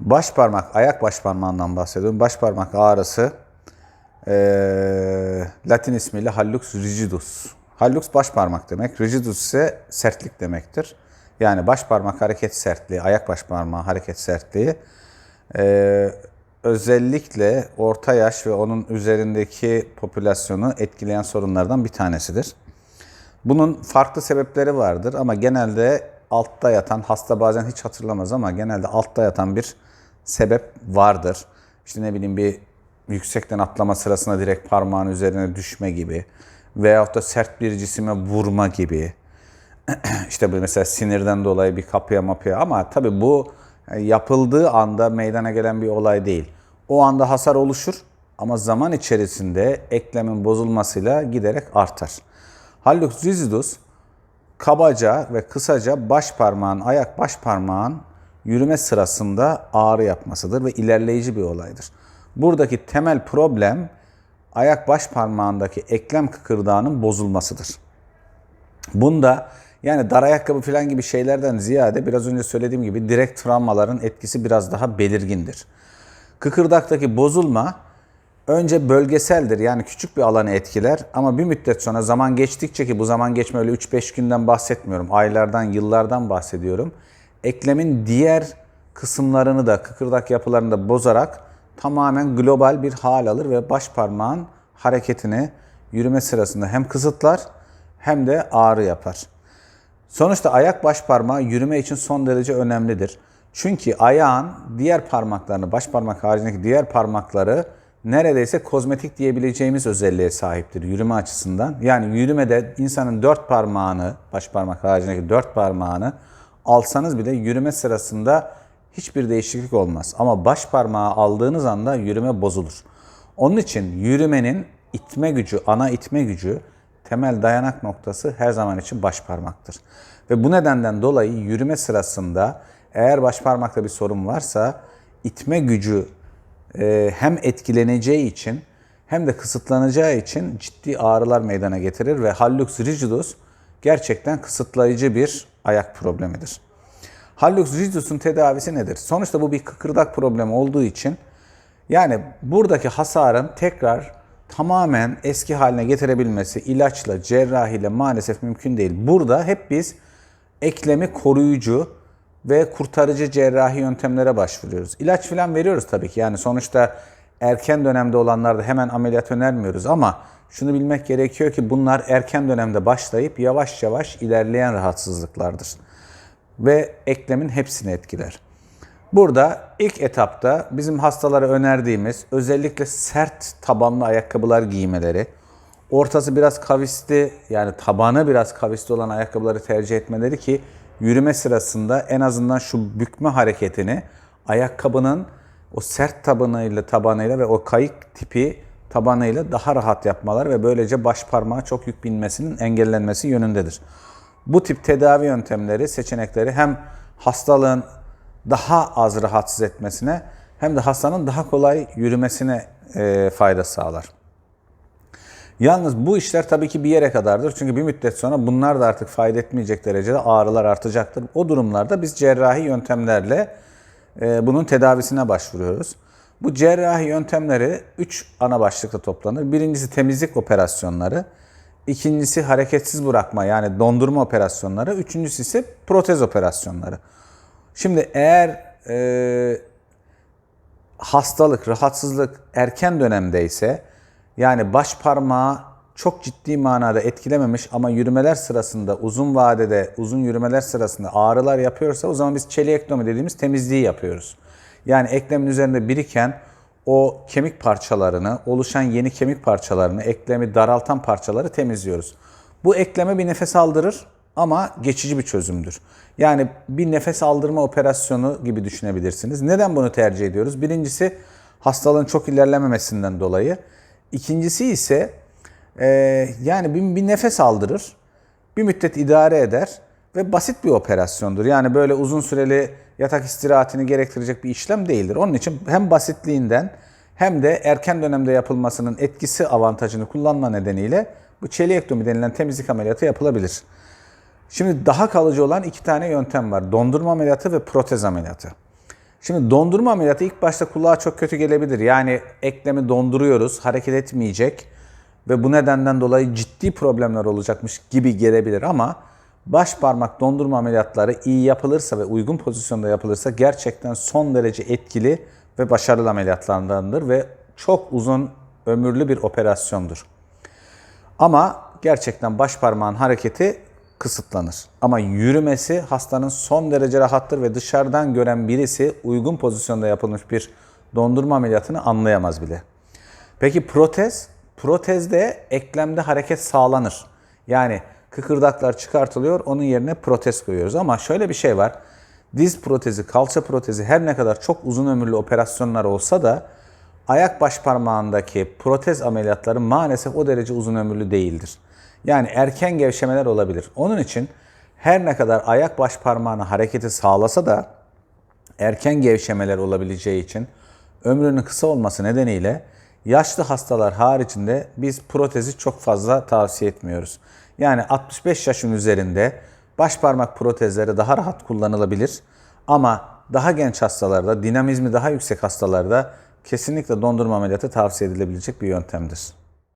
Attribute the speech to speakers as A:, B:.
A: Baş parmak, ayak baş parmağından bahsediyorum. Baş parmak ağrısı eee, Latin ismiyle hallux rigidus. Hallux baş parmak demek, rigidus ise sertlik demektir. Yani baş parmak hareket sertliği, ayak baş parmağı hareket sertliği eee, özellikle orta yaş ve onun üzerindeki popülasyonu etkileyen sorunlardan bir tanesidir. Bunun farklı sebepleri vardır ama genelde altta yatan, hasta bazen hiç hatırlamaz ama genelde altta yatan bir sebep vardır. İşte ne bileyim bir yüksekten atlama sırasında direkt parmağın üzerine düşme gibi veyahut da sert bir cisime vurma gibi. işte bu mesela sinirden dolayı bir kapıya mapıya ama tabii bu e, yapıldığı anda meydana gelen bir olay değil. O anda hasar oluşur ama zaman içerisinde eklemin bozulmasıyla giderek artar. Hallux rigidus kabaca ve kısaca baş parmağın, ayak baş parmağın yürüme sırasında ağrı yapmasıdır ve ilerleyici bir olaydır. Buradaki temel problem ayak baş parmağındaki eklem kıkırdağının bozulmasıdır. Bunda yani dar ayakkabı falan gibi şeylerden ziyade biraz önce söylediğim gibi direkt travmaların etkisi biraz daha belirgindir. Kıkırdaktaki bozulma önce bölgeseldir yani küçük bir alanı etkiler ama bir müddet sonra zaman geçtikçe ki bu zaman geçme öyle 3-5 günden bahsetmiyorum. Aylardan, yıllardan bahsediyorum. Eklemin diğer kısımlarını da kıkırdak yapılarını da bozarak tamamen global bir hal alır ve baş parmağın hareketini yürüme sırasında hem kısıtlar hem de ağrı yapar. Sonuçta ayak baş parmağı yürüme için son derece önemlidir. Çünkü ayağın diğer parmaklarını, baş parmak haricindeki diğer parmakları neredeyse kozmetik diyebileceğimiz özelliğe sahiptir yürüme açısından. Yani yürümede insanın dört parmağını, baş parmak haricindeki dört parmağını alsanız bile yürüme sırasında hiçbir değişiklik olmaz. Ama baş parmağı aldığınız anda yürüme bozulur. Onun için yürümenin itme gücü, ana itme gücü temel dayanak noktası her zaman için baş parmaktır. Ve bu nedenden dolayı yürüme sırasında eğer baş parmakta bir sorun varsa itme gücü e, hem etkileneceği için hem de kısıtlanacağı için ciddi ağrılar meydana getirir ve hallux rigidus gerçekten kısıtlayıcı bir ayak problemidir. Hallux rigidus'un tedavisi nedir? Sonuçta bu bir kıkırdak problemi olduğu için yani buradaki hasarın tekrar tamamen eski haline getirebilmesi ilaçla, cerrahiyle maalesef mümkün değil. Burada hep biz eklemi koruyucu ve kurtarıcı cerrahi yöntemlere başvuruyoruz. İlaç falan veriyoruz tabii ki. Yani sonuçta erken dönemde olanlarda hemen ameliyat önermiyoruz ama şunu bilmek gerekiyor ki bunlar erken dönemde başlayıp yavaş yavaş ilerleyen rahatsızlıklardır. Ve eklemin hepsini etkiler. Burada ilk etapta bizim hastalara önerdiğimiz özellikle sert tabanlı ayakkabılar giymeleri, ortası biraz kavisli yani tabanı biraz kavisli olan ayakkabıları tercih etmeleri ki yürüme sırasında en azından şu bükme hareketini ayakkabının o sert tabanıyla tabanıyla ve o kayık tipi tabanıyla daha rahat yapmalar ve böylece baş parmağa çok yük binmesinin engellenmesi yönündedir. Bu tip tedavi yöntemleri, seçenekleri hem hastalığın daha az rahatsız etmesine hem de hastanın daha kolay yürümesine e, fayda sağlar. Yalnız bu işler tabii ki bir yere kadardır. Çünkü bir müddet sonra bunlar da artık fayda etmeyecek derecede ağrılar artacaktır. O durumlarda biz cerrahi yöntemlerle e, bunun tedavisine başvuruyoruz. Bu cerrahi yöntemleri 3 ana başlıkta toplanır. Birincisi temizlik operasyonları. ikincisi hareketsiz bırakma yani dondurma operasyonları. Üçüncüsü ise protez operasyonları. Şimdi eğer e, hastalık, rahatsızlık erken dönemdeyse yani baş parmağı çok ciddi manada etkilememiş ama yürümeler sırasında uzun vadede uzun yürümeler sırasında ağrılar yapıyorsa o zaman biz çeliektomi dediğimiz temizliği yapıyoruz. Yani eklemin üzerinde biriken o kemik parçalarını, oluşan yeni kemik parçalarını, eklemi daraltan parçaları temizliyoruz. Bu ekleme bir nefes aldırır ama geçici bir çözümdür. Yani bir nefes aldırma operasyonu gibi düşünebilirsiniz. Neden bunu tercih ediyoruz? Birincisi hastalığın çok ilerlememesinden dolayı. İkincisi ise e, yani bir, bir nefes aldırır, bir müddet idare eder ve basit bir operasyondur. Yani böyle uzun süreli yatak istirahatini gerektirecek bir işlem değildir. Onun için hem basitliğinden hem de erken dönemde yapılmasının etkisi avantajını kullanma nedeniyle bu çeliektomi denilen temizlik ameliyatı yapılabilir. Şimdi daha kalıcı olan iki tane yöntem var. Dondurma ameliyatı ve protez ameliyatı. Şimdi dondurma ameliyatı ilk başta kulağa çok kötü gelebilir. Yani eklemi donduruyoruz, hareket etmeyecek ve bu nedenden dolayı ciddi problemler olacakmış gibi gelebilir ama baş parmak dondurma ameliyatları iyi yapılırsa ve uygun pozisyonda yapılırsa gerçekten son derece etkili ve başarılı ameliyatlardandır ve çok uzun ömürlü bir operasyondur. Ama gerçekten baş parmağın hareketi kısıtlanır. Ama yürümesi hastanın son derece rahattır ve dışarıdan gören birisi uygun pozisyonda yapılmış bir dondurma ameliyatını anlayamaz bile. Peki protez? Protezde eklemde hareket sağlanır. Yani kıkırdaklar çıkartılıyor, onun yerine protez koyuyoruz. Ama şöyle bir şey var. Diz protezi, kalça protezi her ne kadar çok uzun ömürlü operasyonlar olsa da ayak baş parmağındaki protez ameliyatları maalesef o derece uzun ömürlü değildir. Yani erken gevşemeler olabilir. Onun için her ne kadar ayak baş parmağına hareketi sağlasa da erken gevşemeler olabileceği için ömrünün kısa olması nedeniyle yaşlı hastalar haricinde biz protezi çok fazla tavsiye etmiyoruz. Yani 65 yaşın üzerinde baş parmak protezleri daha rahat kullanılabilir ama daha genç hastalarda, dinamizmi daha yüksek hastalarda kesinlikle dondurma ameliyatı tavsiye edilebilecek bir yöntemdir.